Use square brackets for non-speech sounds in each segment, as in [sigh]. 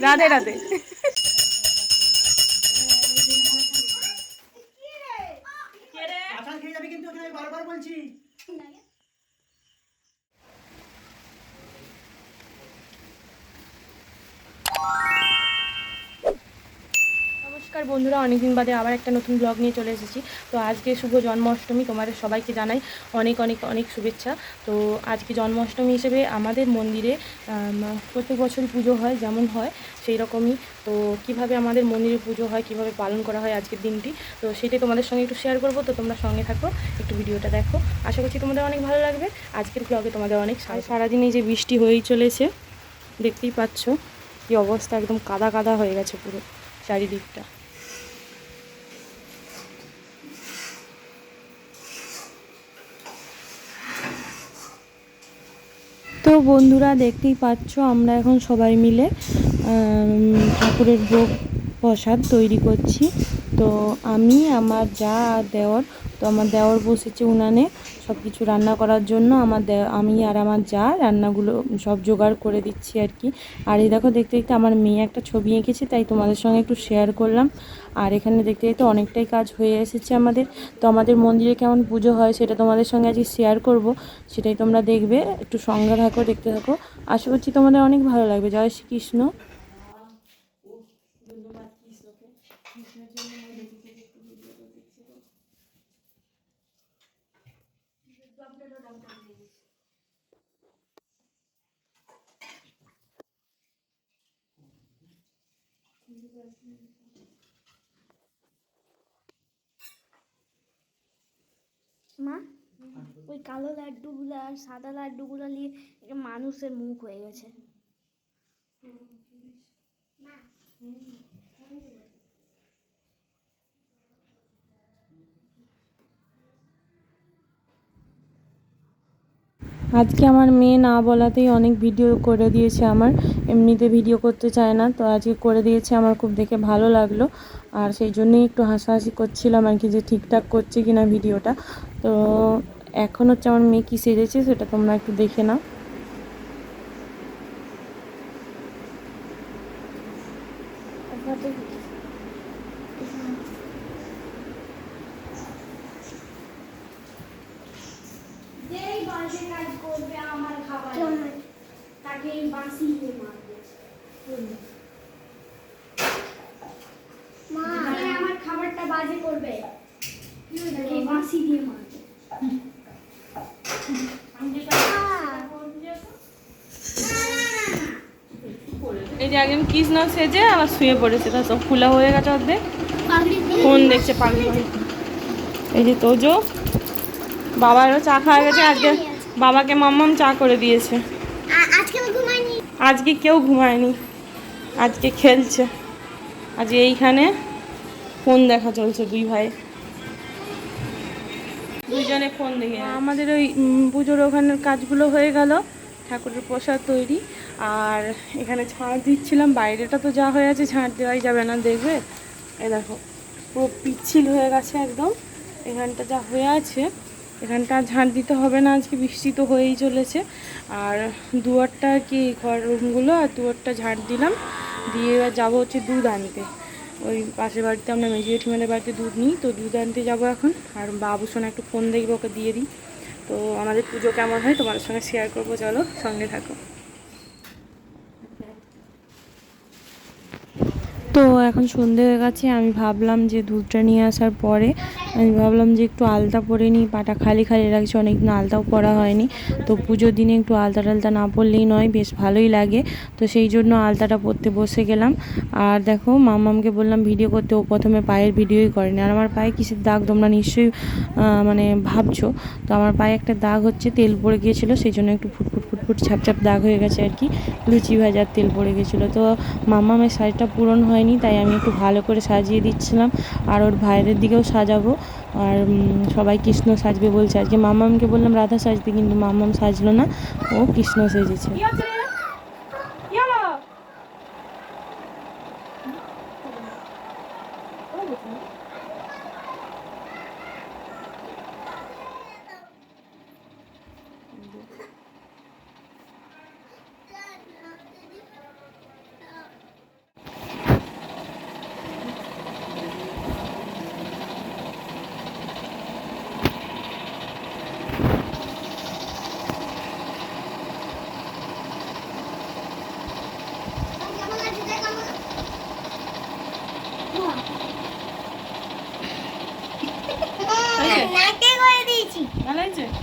রাধে রাধে বন্ধুরা, অনেকদিন বাদে আবার একটা নতুন ব্লগ নিয়ে চলে এসেছি। তো আজকে শুভ জন্মাষ্টমী, তোমাদের সবাইকে জানাই অনেক অনেক অনেক শুভেচ্ছা। তো আজকে জন্মাষ্টমী হিসেবে আমাদের মন্দিরে প্রত্যেক বছর পুজো হয়, যেমন হয়, সেই রকমই। তো কীভাবে আমাদের মন্দিরে পুজো হয়, কীভাবে পালন করা হয় আজকের দিনটি, তো সেটাই তোমাদের সঙ্গে একটু শেয়ার করব। তো তোমরা সঙ্গে থাকো, একটু ভিডিওটা দেখো। আশা করছি তোমাদের অনেক ভালো লাগবে। আজকের ব্লগে তোমাদের অনেক সারা- সারাদিন যে বৃষ্টি হয়েই চলেছে, দেখতেই পাচ্ছ কি অবস্থা, একদম কাদা কাদা হয়ে গেছে পুরো চারিদিকটা। বন্ধুরা দেখতেই পাচ্ছ, আমরা এখন সবাই মিলে ঠাকুরের ভোগ প্রসাদ তৈরি করছি। তো আমি, আমার যা দেওয়ার তো আমার দেওর বসেছে উনানে সব কিছু রান্না করার জন্য আমার আমি আর আমার যা রান্নাগুলো সব জোগাড় করে দিচ্ছি আর কি। আর এই দেখো, দেখতে দেখতে আমার মেয়ে একটা ছবি এঁকেছে, তাই তোমাদের সঙ্গে একটু শেয়ার করলাম। আর এখানে দেখতে দেখতে অনেকটাই কাজ হয়ে এসেছে আমাদের। তো আমাদের মন্দিরে কেমন পুজো হয় সেটা তোমাদের সঙ্গে আজকে শেয়ার করব, সেটাই তোমরা দেখবে। একটু সঙ্গে থাকো, দেখতে থাকো। আশা করছি তোমাদের অনেক ভালো লাগবে। জয় শ্রীকৃষ্ণ মা ওই কালো লাড্ডুগুলো আর সাদা লাড্ডুগুলো নিয়ে মানুষের মুখ হয়ে গেছে। আজকে আমার মেয়ে না বলাতেই অনেক ভিডিও করে দিয়েছে আমার। এমনিতে ভিডিও করতে চায় না, তো আজকে করে দিয়েছে আমার খুব দেখে ভালো লাগল। আর সেই জন্যই একটু হাসাহাসি করছিলাম আর কি যে ঠিকঠাক করছে কিনা ভিডিওটা তো এখন হচ্ছে আমার মেয়ে কী সেজেছে সেটা তোমরা একটু দেখে নাও যেই বাজে কাজ করবে আমার খাবার। তাকে মারবে। মা। আমার খাবারটা বাজে করবে। তাকে বাঁশি দিয়ে মারবে। এই যে একজন কৃষ্ণ সেজে আবার শুয়ে পড়েছে। তা সব খোলা হয়ে গেছে অর্ধেক। ফোন দেখছে পাগলি। এই যে তোজো। বাবারও চা খাওয়া গেছে আজকে বাবাকে মাম্মাম চা করে দিয়েছে। আজকে কেউ ঘুমায়নি। আজকে খেলছে। আজ এইখানে ফোন দেখা চলছে দুই ভাই। দুজনে ফোন দেখে আমাদের ওই পুজোর ওখানের কাজগুলো হয়ে গেল ঠাকুরের প্রসাদ তৈরি। আর এখানে ঝাড় দিচ্ছিলাম বাইরেটা তো যা হয়ে আছে ঝাড় দেওয়াই যাবে না দেখবে? এ দেখো পুরো পিচ্ছিল হয়ে গেছে একদম। এখানটা যা হয়ে আছে এখানটা ঝাঁট দিতে হবে না, আজকে বৃষ্টি তো হয়েই চলেছে। আর দুয়ারটা কি ঘর রুমগুলো? আর দুয়ারটা ঝাঁট দিলাম, দিয়ে এবার যাব হচ্ছে দুধ আনতে। ওই পাশের বাড়িতে আমরা মেজি জেঠিমাদের বাড়িতে দুধ নিই, তো দুধ আনতে যাব এখন। আর বাবু শোনা একটু ফোন দেখব, ওকে দিয়ে দিই। তো আমাদের পুজো কেমন হয় তোমাদের সঙ্গে শেয়ার করব, চলো সঙ্গে থাকো। তো এখন সন্ধে হয়ে গেছে, আমি ভাবলাম যে দুধটা নিয়ে আসার পরে, আমি ভাবলাম যে একটু আলতা পরে নিই, পাটা খালি খালি লাগছে, অনেকদিন আলতাও পরা হয়নি। তো পুজোর দিনে একটু আলতা টালতা না পরলেই নয়, বেশ ভালোই লাগে। তো সেই জন্য আলতাটা পরতে বসে গেলাম। আর দেখো মামামকে বললাম ভিডিও করতে, ও প্রথমে পায়ের ভিডিওই করেনি। আর আমার পায়ে কিসের দাগ তোমরা নিশ্চয়ই মানে ভাবছ? তো আমার পায়ে একটা দাগ হচ্ছে, তেল পড়ে গিয়েছিল, সেই জন্য একটু ফুটফুট ফুটফুট ছাপ ছাপ দাগ হয়ে গেছে আর কি। লুচি ভাজার তেল পড়ে গেছিল। তো মামামের শাড়িটা পূরণ হয়নি, তাই আমি একটু ভালো করে সাজিয়ে দিচ্ছিলাম। আর ওর ভাইয়ের দিকেও সাজাবো। আর সবাই কৃষ্ণ সাজবে বলছে। আজকে মামামকে বললাম রাধা সাজতে, কিন্তু মামাম সাজলো না। ও কৃষ্ণ সেজেছে।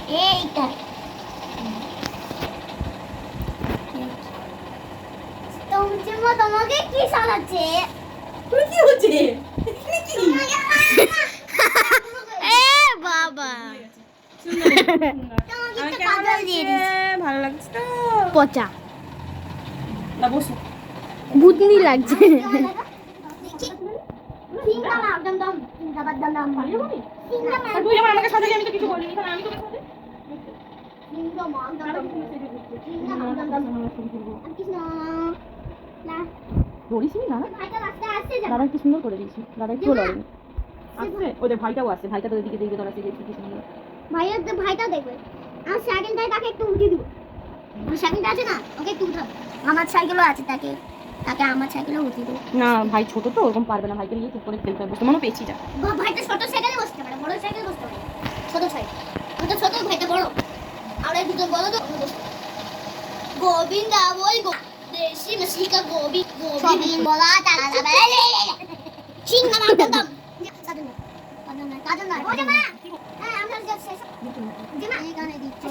এইটা তোমার তোমাকে কি সাজাচ্ছে? কি হচ্ছে? এ বাবা। লাগছে? ভালো লাগছে তো? পচা। না বসো। ভূতনি লাগছে। তুই আমার আমাকে সাজালি আমি তো কিছু বলিনি। তাহলে আমি তোকে সাজাই দাদা কি সুন্দর করে দিয়েছি। দাদা একটু লড়েনি আসছে? ওদের ভাইটাও আসছে। ভাইটা তোরা কি সুন্দর ভাইয়ের দেখবে। আমার সাইকেলটাই তাকে একটু উঠিয়ে দিব। আমার সাইকেলটা আছে না? ওকে একটু উঠাবো আমার সাইকেলও আছে তাকে। তাকে আমার সাইকেলও উঠিয়ে দেবো। না ভাই ছোট তো ওরকম পারবে না। ভাইকে নিয়ে চুপ করে খেলতে হবে। মনে পেয়েছি যা ভাইটা ছোট সাইকেলে বড় সাইকেলে বসতে ছোট সাইকেল। ওটা ছোট ভাইটা বড়। এই দুটো বড় তো গোবিন্দা বই দেশি মসিকা গোবি গোবি বলা তালা বেলে। চিং না মারতাম কাজন না কাজন না ওরে মা! হ্যাঁ আমরা যাচ্ছি জিমা এই গানে দিচ্ছি।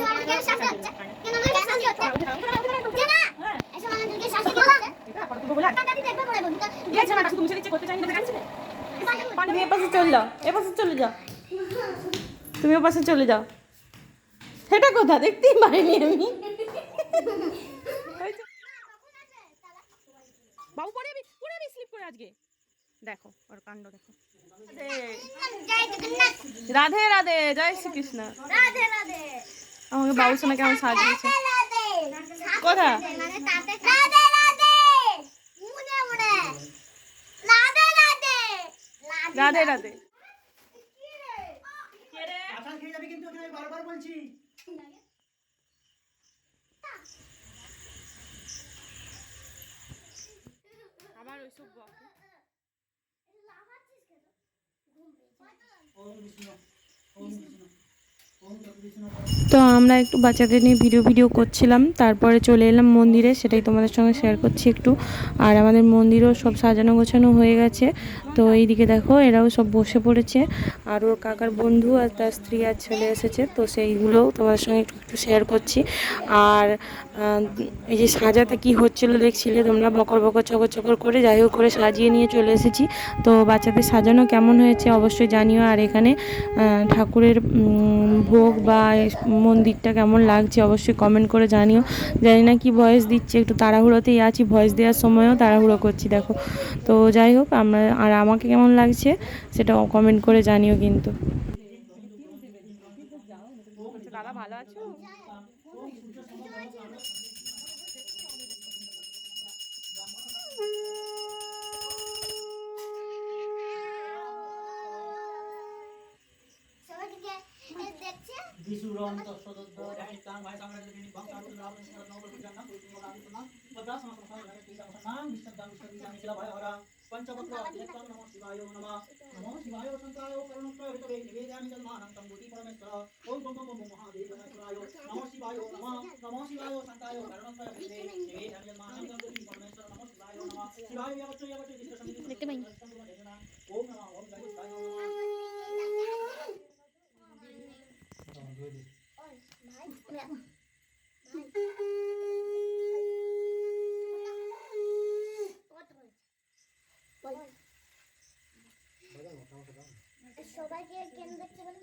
শাস্তি হচ্ছে কেন শাস্তি হচ্ছে জিমা এসব আমাকে শাস্তি হচ্ছে দাদি দেখবে পড়ে বন্ধু তুমি এপাশে চলে যাও এপাশে চলে যাও। তুমি ওপাশে চলে যাও। সেটা কোথা দেখতেই পাইনি আমি। বাবু পরে আমি পরে আমি স্লিপ করে আজকে। দেখো ওর কাণ্ড দেখো। রাধে রাধে জয় শ্রীকৃষ্ণ। রাধে রাধে আমাকে বাবু সোনা কেমন সাজিয়েছে কোথা মানে রাধে রাধে মুনে মুনে রাধে রাধে রাধে রাধে আসান খেয়ে যাবে কিন্তু ওখানে আমি বারবার বলছি। আবার ওইসব বকে ওম বিষ্ণু ওম বিষ্ণু তো আমরা একটু বাচ্চাদের নিয়ে ভিডিও ভিডিও করছিলাম, তারপরে চলে এলাম মন্দিরে, সেটাই তোমাদের সঙ্গে শেয়ার করছি একটু। আর আমাদের মন্দিরও সব সাজানো গোছানো হয়ে গেছে। তো এইদিকে দেখো, এরাও সব বসে পড়েছে। আর ওর কাকার বন্ধু আর তার স্ত্রী আর ছেলে এসেছে, তো সেইগুলোও তোমাদের সঙ্গে একটু একটু শেয়ার করছি। আর এই যে সাজাতে কি হচ্ছিল দেখছিলে তোমরা? বকর বকর চকর চকর করে যাই হোক করে সাজিয়ে নিয়ে চলে এসেছি। তো বাচ্চাদের সাজানো কেমন হয়েছে অবশ্যই জানিও। আর এখানে ঠাকুরের ভোগ বা মন্দিরটা কেমন লাগছে অবশ্যই কমেন্ট করে জানিও। জানি না কি ভয়েস দিচ্ছে, একটু তাড়াহুড়োতেই আছি ভয়েস দেওয়ার সময়ও তাড়াহুড়ো করছি, দেখো। তো যাই হোক, আমরা, আর আমাকে কেমন লাগছে সেটা কমেন্ট করে জানিও কিন্তু। দাদা, ভালো আছো? নমঃ শিবায় নমঃ নমঃ শিবায় সন্তায় করুণায় হৃতবে নিবেদয়ামি জন্মানং তম বুদ্ধি পরমেশ্বর। নমঃ শিবায় নমঃ শিবায় ইয়াবচ্চ ইয়াবচ্চ কৃষ্ণ সংগীত দেখতে পাইনি। ওম নমঃ ওম জয় শিবায় সবাইকে কেন দেখতে বলব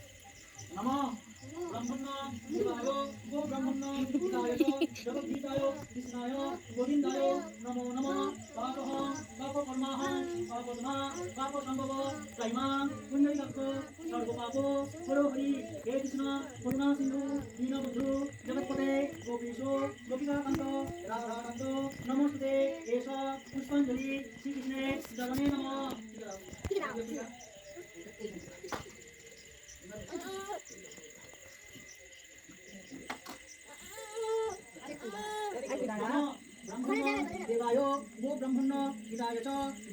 নমঃ পাপহ পাপকর্মাহ পাপদমা পাপসম্ভব ত্রৈমাং পুণ্যৈকাক্ষ সর্বপাপ হরো হরি হে কৃষ্ণ করুণা সিন্ধু দীনবন্ধু জগৎপতে গোপীশো গোপিকাকান্ত রাধাকান্ত নমস্তে এষ পুষ্পাঞ্জলি শ্রীকৃষ্ণে জগনে নমঃ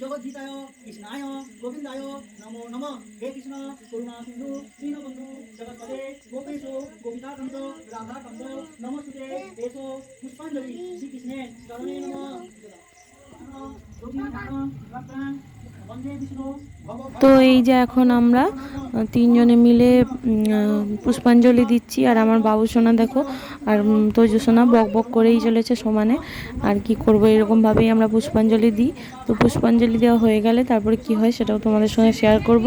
জগদ্ধিতায় কৃষ্ণায় গোবিন্দায় নমো নমঃ হে কৃষ্ণ করুণা সিন্ধু দীনবন্ধু জগৎপদে নমস্তে পুষ্পাঞ্জলি শ্রীকৃষ্ণে নমঃ তো এই যে এখন আমরা তিনজনে মিলে পুষ্পাঞ্জলি দিচ্ছি। আর আমার বাবু সোনা, দেখো, আর তৈজু সোনা বক বক করেই চলেছে সমানে। আর কি করব, এরকমভাবেই আমরা পুষ্পাঞ্জলি দিই। তো পুষ্পাঞ্জলি দেওয়া হয়ে গেলে তারপরে কি হয় সেটাও তোমাদের সঙ্গে শেয়ার করব।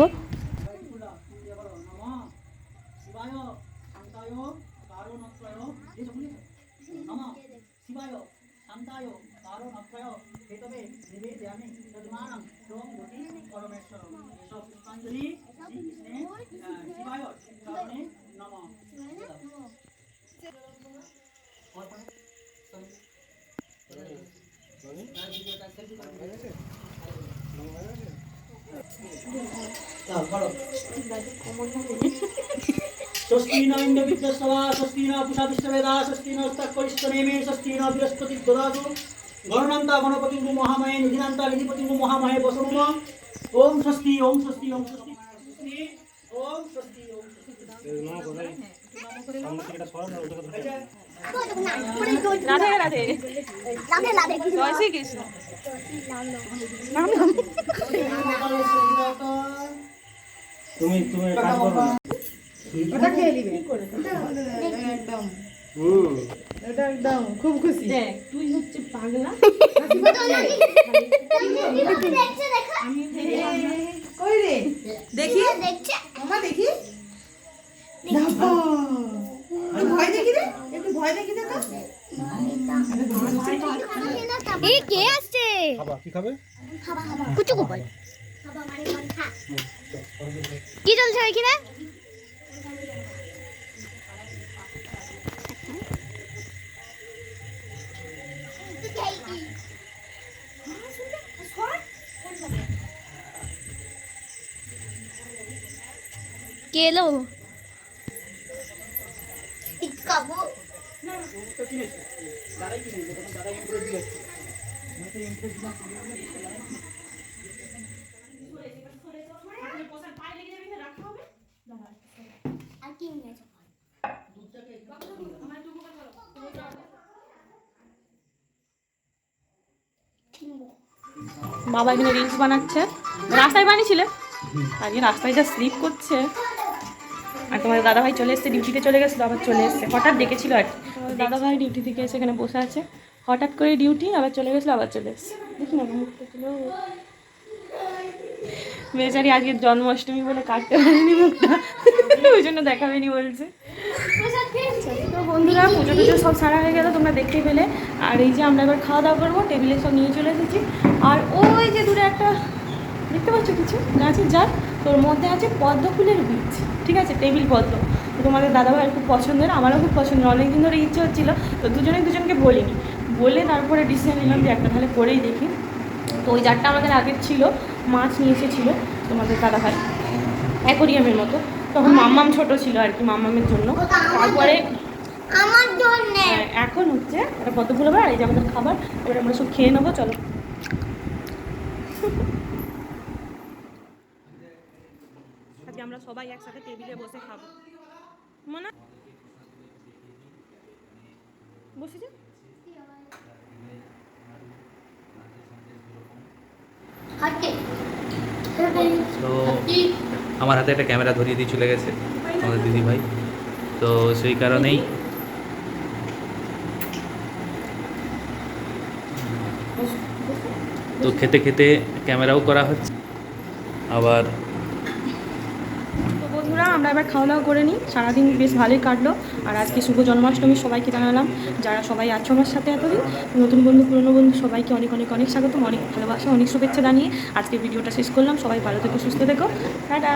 বিদ্যস্বা স্বস্তি ন পুষা বিশ্ববেদা স্বস্তি নস্তকরিষ্টনেমে স্বস্তি ন বৃহস্পতি দদাতু গণনন্তা গণপতি মহাময়ে নিধিনান্তা নিধিপতি মহাময়ে বসনুম ওম স্বস্তি ওম স্বস্তি ওম স্বস্তি ওম স্বস্তি ওম রাধে রাধে। রাধে রাধে। জয় শ্রীকৃষ্ণ। তুমি তুমি কাজ করো ওটা খেয়ে নিবে একদম। এটা একদম। খুব খুশি। তুই হচ্ছে পাগলা। [laughs] কই রে? দেখি। দেখছে। দেখি? ভয় দেখি রে একটু ভয় দেখি দে তো এই কে আসছে খাবা কি খাবে কুচু গোপাল কি চলছে ওইখানে কে বাবা এখানে রিলস বানাচ্ছে। রাস্তায় বানিয়েছিলে? আজকে রাস্তায় যা স্লিপ করছে। আর তোমার দাদাভাই চলে এসছে ডিউটিতে চলে গেছিল আবার চলে এসছে। হঠাৎ ডেকেছিল আর কি। দাদাভাই ডিউটি থেকে এসে এখানে বসে আছে। হঠাৎ করে ডিউটি আবার চলে গেছিল আবার চলে এসছে। দেখি না মুখটা ছিল বেচারি আজকে জন্মাষ্টমী বলে কাটতে পারেনি মুখটা। ওই জন্য দেখাবেনি বলছে। তো বন্ধুরা পুজো টুজো সব সারা হয়ে গেল তোমরা দেখতে পেলে। আর এই যে আমরা এবার খাওয়া দাওয়া করব টেবিলে সব নিয়ে চলে এসেছি। আর ওই যে দূরে একটা দেখতে পাচ্ছ কিছু? গাছের জার? তোর মধ্যে আছে পদ্ম ফুলের বীজ ঠিক আছে? টেবিল পদ্ম। তো তোমাদের দাদাভাইয়ের খুব পছন্দের আমারও খুব পছন্দের অনেকদিন ধরে ইচ্ছে হচ্ছিল তো দুজনে দুজনকে বলিনি। বলে তারপরে ডিসিশন নিলাম যে একটা তাহলে করেই দেখি। তো ওই জারটা আমাদের আগের ছিল মাছ নিয়ে এসেছিল তোমাদের দাদাভাই। অ্যাকোরিয়ামের মতো। তখন মাম্মাম ছোট ছিল আর কি মাম্মামের জন্য। তারপরে আমার জন্য। হ্যাঁ, এখন হচ্ছে একটা পদ্ম ফুল আর এই যে আমাদের খাবার এবার আমরা সব খেয়ে নেব চলো। আমরা সবাই একসাথে টেবিলে বসে খাব। মনে? বসেছে? হাতে তো আমার হাতে একটা ক্যামেরা ধরিয়ে দিয়ে চলে গেছে আমাদের দিদি ভাই তো সেই কারণেই তো খেতে খেতে ক্যামেরাও করা হচ্ছে। আবার আমরা এবার খাওয়া দাওয়া করে নিই। সারাদিন বেশ ভালোই কাটলো। আর আজকে শুভ জন্মাষ্টমী, সবাইকে জানালাম। যারা সবাই আছো আমার সাথে এতদিন, নতুন বন্ধু, পুরনো বন্ধু, সবাইকে অনেক অনেক অনেক স্বাগতম, অনেক ভালোবাসা, অনেক শুভেচ্ছা জানিয়ে আজকে ভিডিওটা শেষ করলাম। সবাই ভালো থেকো, সুস্থ থেকো। টাটা!